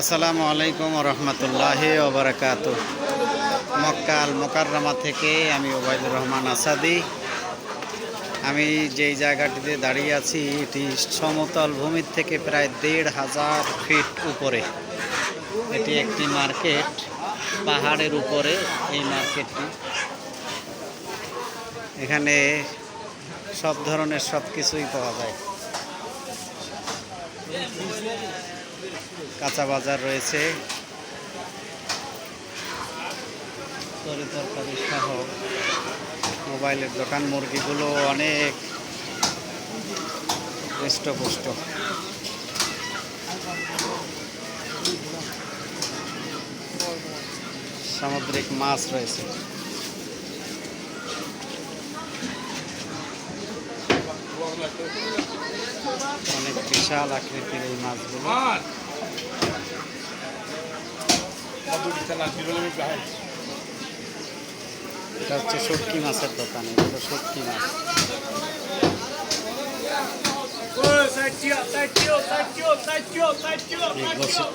আসসালামু আলাইকুম রহমতুল্লাহ ওবরাকাত মক্কাল মোকাররমা থেকে আমি ওবায়দুর রহমান আসাদি। আমি যেই জায়গাটিতে দাঁড়িয়ে আছি, এটি সমতল ভূমির থেকে প্রায় দেড় হাজার ফিট উপরে। এটি একটি মার্কেট। পাহাড়ের উপরে এই মার্কেটটি। এখানে সব ধরনের সব কিছুই পাওয়া যায়। কাঁচা বাজার রয়েছে। মোবাইলের দোকান, মুরগিগুলো অনেক হৃষ্টপুষ্ট। সামুদ্রিক মাছ রয়েছে। অনেক বিশাল আকৃতির এই মাছগুলো। এটা হচ্ছে শুটকি মাছের দোকান এগুলো শুটকি মাছ।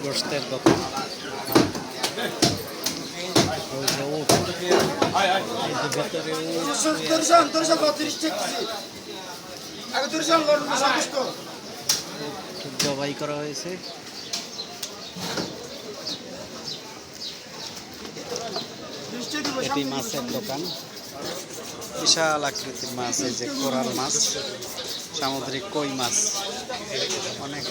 গোস্তের দোকান। ওই যে উট, এটি মাছের দোকান। বিশাল আকৃতির মাছ, এই যে কোরাল মাছ, সামুদ্রিক কই মাছ। অনেক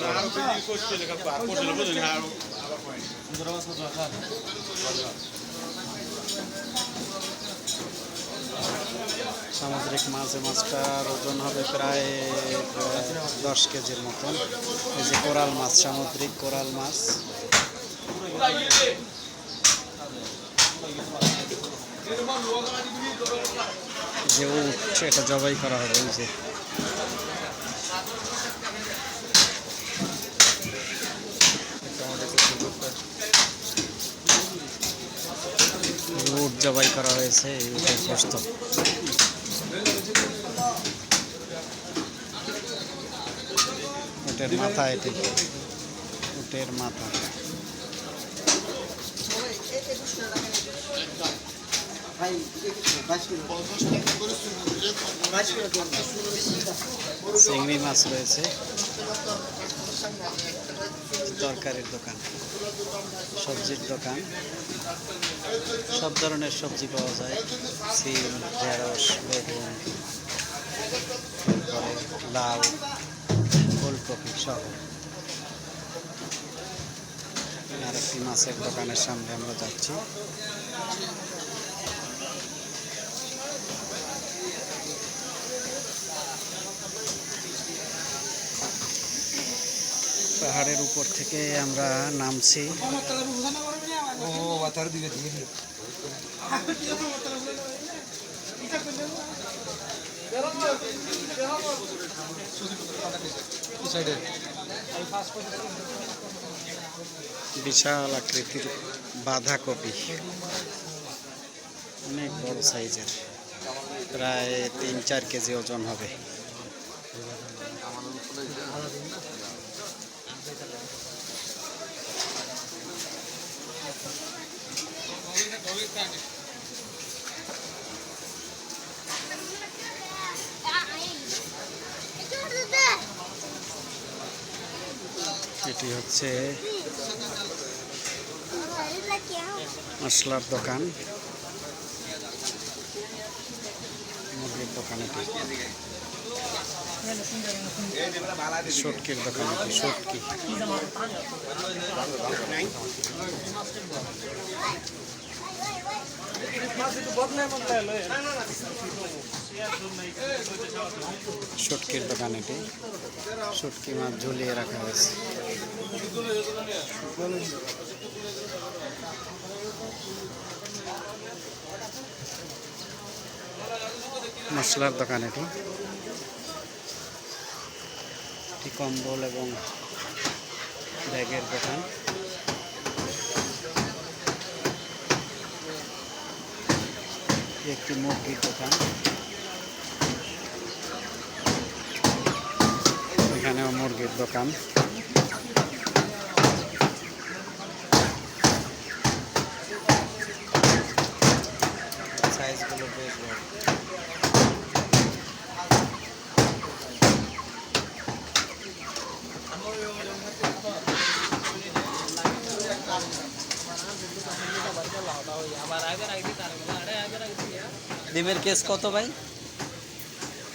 সামুদ্রিক মাছ মাছটার ওজন হবে প্রায় দশ কেজির মতন। এই যে কোরাল মাছ, সামুদ্রিক কোরাল মাছ। যে উঠছে এটা জবাই করা হবে, এই উট জবাই করা হয়েছে, এই উটের গোস্ত উটের মাথা এটি উটের মাথা। চিংড়ি মাছ রয়েছে তরকারির দোকান সবজির দোকান সব ধরনের সবজি পাওয়া যায় সিম ঢেঁড়স বেগুন তারপরে লাউ ফুলকপি সহ আরেকটি মাছের দোকানের সামনে আমরা যাচ্ছি পাহাড়ের উপর থেকে আমরা নামছি। বিশাল আকৃতির বাঁধাকপি। অনেক বড় সাইজের। প্রায় তিন চার কেজি ওজন হবে। এটি হচ্ছে মশলার দোকান। মুরগির দোকান এটি। শুটকির দোকান এটি শুটকি শুটকির দোকান এটি। শুটকি মাছ ঝুলিয়ে রাখা হয়েছে। মশলার দোকান এটি। এটি কম্বল এবং ব্যাগের দোকান। একটি মুরগির দোকান। এখানেও মুরগির দোকান। ডিমের কেস কত ভাই?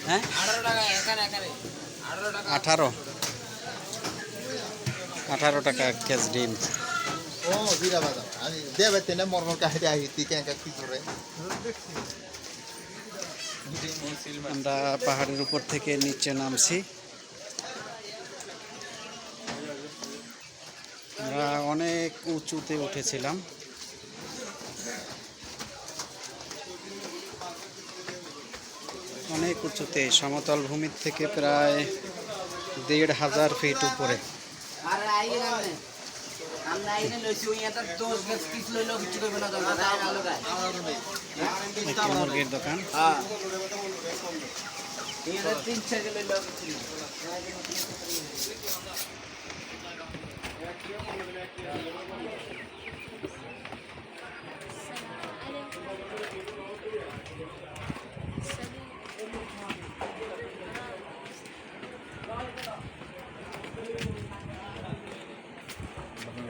হ্যাঁ? আঠারো। আঠারো টাকা আঠারো কেস ডিম। ও বিরা বাদাম। আমি দেবে তেনে মরমর কাহিতে আহিতি কেঙ্কা কি করে? আমরা পাহাড়ের উপর থেকে নিচে নামছি। আমরা অনেক উঁচুতে উঠেছিলাম। উঁচুতে সমতল ভূমির থেকে প্রায় দেড় হাজার ফিট উপরে। আরে আইয়ে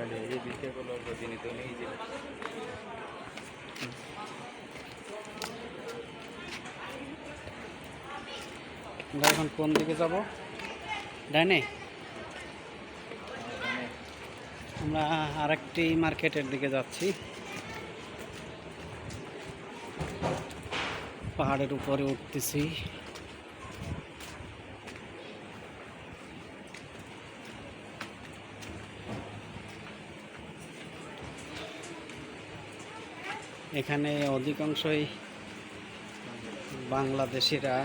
চার লইলো কিছু আমরা এখন কোন দিকে যাব? ডাইনে? আমরা আরেকটি মার্কেটের দিকে যাচ্ছি। পাহাড়ের উপরে উঠতেছি। এখানে অধিকাংশই বাংলাদেশিরা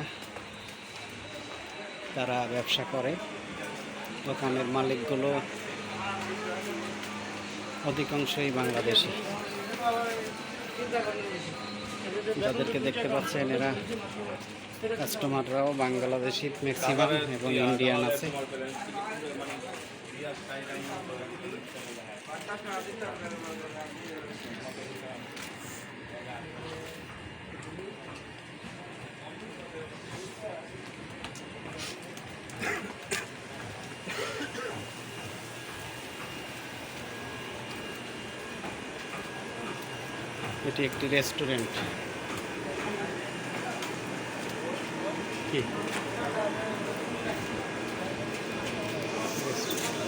তারা ব্যবসা করে। দোকানের মালিকগুলো অধিকাংশই বাংলাদেশি। যাদেরকে দেখতে পাচ্ছেন এরা কাস্টমাররাও বাংলাদেশি ম্যাক্সিমাম এবং ইন্ডিয়ান আছে। এটি একটি রেস্টুরেন্ট কি?